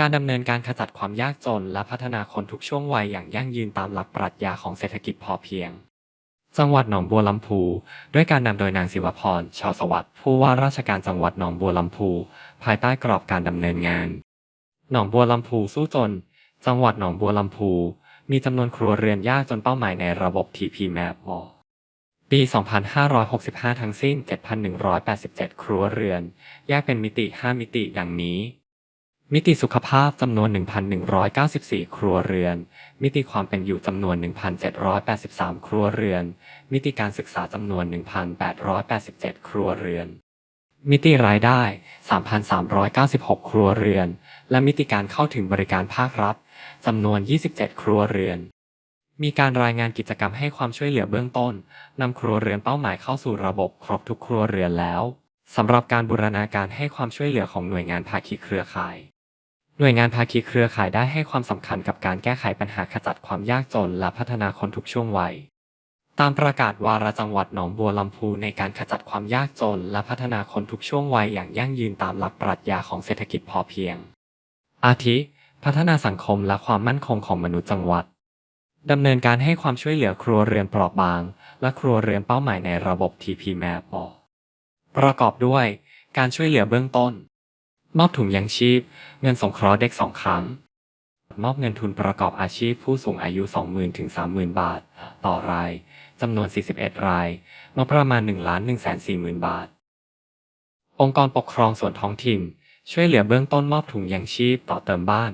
การดำเนินการขจัดความยากจนและพัฒนาคนทุกช่วงวัยอย่างยั่งยืนตามหลักปรัชญาของเศรษฐกิจพอเพียง จังหวัดหนองบัวลำพู ด้วยการนำโดยนางศิวพร ชาวสวัสดิ์ผู้ว่าราชการจังหวัดหนองบัวลำพู ภายใต้กรอบการดำเนินงาน หนองบัวลำพูสู้จน จังหวัดหนองบัวลำพู มีจำนวนครัวเรือนยากจนเป้าหมายในระบบ TP Map อปี 2565 ทั้งสิ้น 7,187 ครัวเรือน แยกเป็นมิติ 5 มิติ ดังนี้ มิติสุขภาพจำนวน 1,194 ครัวเรือน มิติความเป็นอยู่จำนวน 1,783 ครัวเรือน มิติการศึกษาจำนวน 1,887 ครัวเรือน มิติรายได้ 3,396 ครัวเรือน และมิติการเข้าถึงบริการภาครัฐจำนวน 27 ครัวเรือน มีการรายงานกิจกรรมให้ความช่วยเหลือเบื้องต้นนำครัวเรือนเป้าหมายเข้าสู่ระบบครบทุกครัวเรือนแล้วสำหรับการบูรณาการให้ความช่วยเหลือของหน่วยงานภาคีเครือข่าย หน่วยงานภาคีเครือข่ายได้ให้ความสำคัญกับการแก้ไขปัญหาขจัดความยากจนและพัฒนาคนทุกช่วงวัย ตามประกาศวาระจังหวัดหนองบัวลำพูในการขจัดความยากจนและพัฒนาคนทุกช่วงวัยอย่างยั่งยืนตามหลักปรัชญาของเศรษฐกิจพอเพียง อาทิ พัฒนาสังคมและความมั่นคงของมนุษย์จังหวัดดำเนินการให้ความช่วยเหลือครัวเรือนเปราะบาง และครัวเรือนเป้าหมายในระบบ TP Map ประกอบด้วย การช่วยเหลือเบื้องต้น มอบถุงยังชีพ เงินสงเคราะห์เด็กสองครั้ง มอบเงินทุนประกอบอาชีพผู้สูงอายุ 20,000 ถึง 30,000 บาท ต่อราย จำนวน 41 รายงบประมาณ 1 ล้าน1 4 0 0 0 0 บาท องค์กรปกครองส่วนท้องถิ่น ช่วยเหลือเบื้องต้นมอบถุงยังชีพต่อเติมบ้าน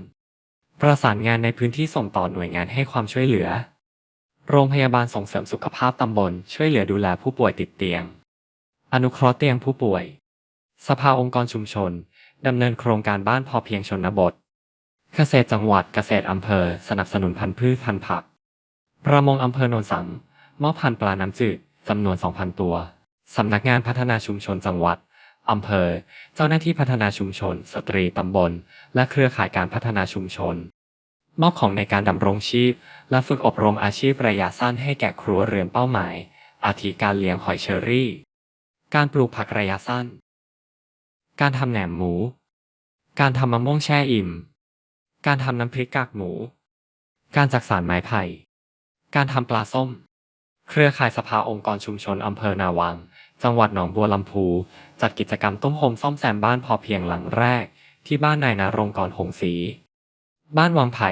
ประสานงานในพื้นที่ส่งต่อหน่วยงานให้ความช่วยเหลือ โรงพยาบาลส่งเสริมสุขภาพตำบล ช่วยเหลือดูแลผู้ป่วยติดเตียง อนุเคราะห์เตียงผู้ป่วย สภาองค์กรชุมชน ดำเนินโครงการบ้านพอเพียงชนบท เกษตรจังหวัดเกษตรอำเภอ สนับสนุนพันธุ์พืชพันธุ์ผัก ประมงอำเภอโนนสังมอบพันธุ์ปลาน้ำจืดจำนวน 2,000 ตัว สำนักงานพัฒนาชุมชนจังหวัด อำเภอ เจ้าหน้าที่พัฒนาชุมชน สตรีตำบล และเครือข่ายการพัฒนาชุมชน มอบของในการดำรงชีพ และฝึกอบรมอาชีพระยะสั้นให้แก่ครัวเรือนเป้าหมาย อาทิการเลี้ยงหอยเชอรี่ การปลูกผักระยะสั้น การทำแหนมหมู การทำมะม่วงแช่อิ่ม การทำน้ำพริกกากหมู การจักสานไม้ไผ่ การทำปลาส้ม เครือข่ายสภาองค์กรชุมชนอำเภอนาวัง จังหวัดหนองบัวลำพู จัดกิจกรรมต้มโฮมซ่อมแซมบ้านพอเพียงหลังแรก ที่บ้านนายนารงกรหงศรีบ้านวังไผ่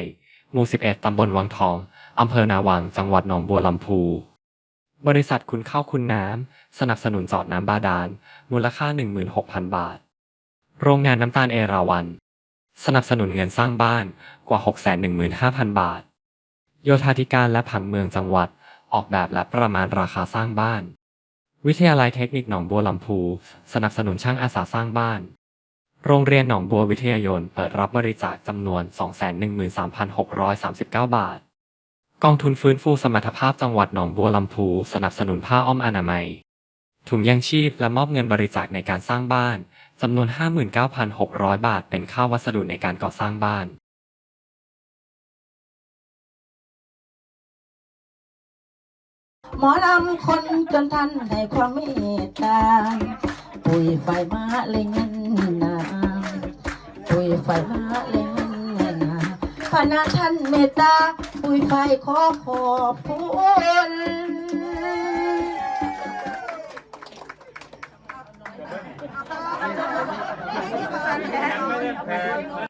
หมู่ 11 ตำบลวังทอง อำเภอนาวัง จังหวัดหนองบัวลำพูบริษัทคุณข้าวคุณน้ำ สนับสนุนจอดน้ำบาดาล มูลค่า 16,000 บาท โรงงานน้ำตาลเอราวัน สนับสนุนเงินสร้างบ้านกว่า 615,000 บาท โยธาธิการและผังเมืองจังหวัดออกแบบและประมาณราคาสร้างบ้าน วิทยาลัยเทคนิคหนองบัวลำพู สนับสนุนช่างอาสาสร้างบ้าน โรงเรียนหนองบัววิทยายนเปิดรับบริจาคจำนวน 213,639 บาท กองทุนฟื้นฟูสมรรถภาพจังหวัดหนองบัวลำพู สนับสนุนผ้าอ้อมอนามัย ถุงยังชีพและมอบเงินบริจาคในการสร้างบ้าน จำนวน 59,600 บาท เป็นค่าวัสดุในการก่อสร้างบ้านหมอลำคนจนทันให้ความเมตตาปุยไฟมาเล่งนนาปุยไฟมาเล่งนาพนาท่านเมตตาปุยไฟขอขอบคุณ Oh, my God.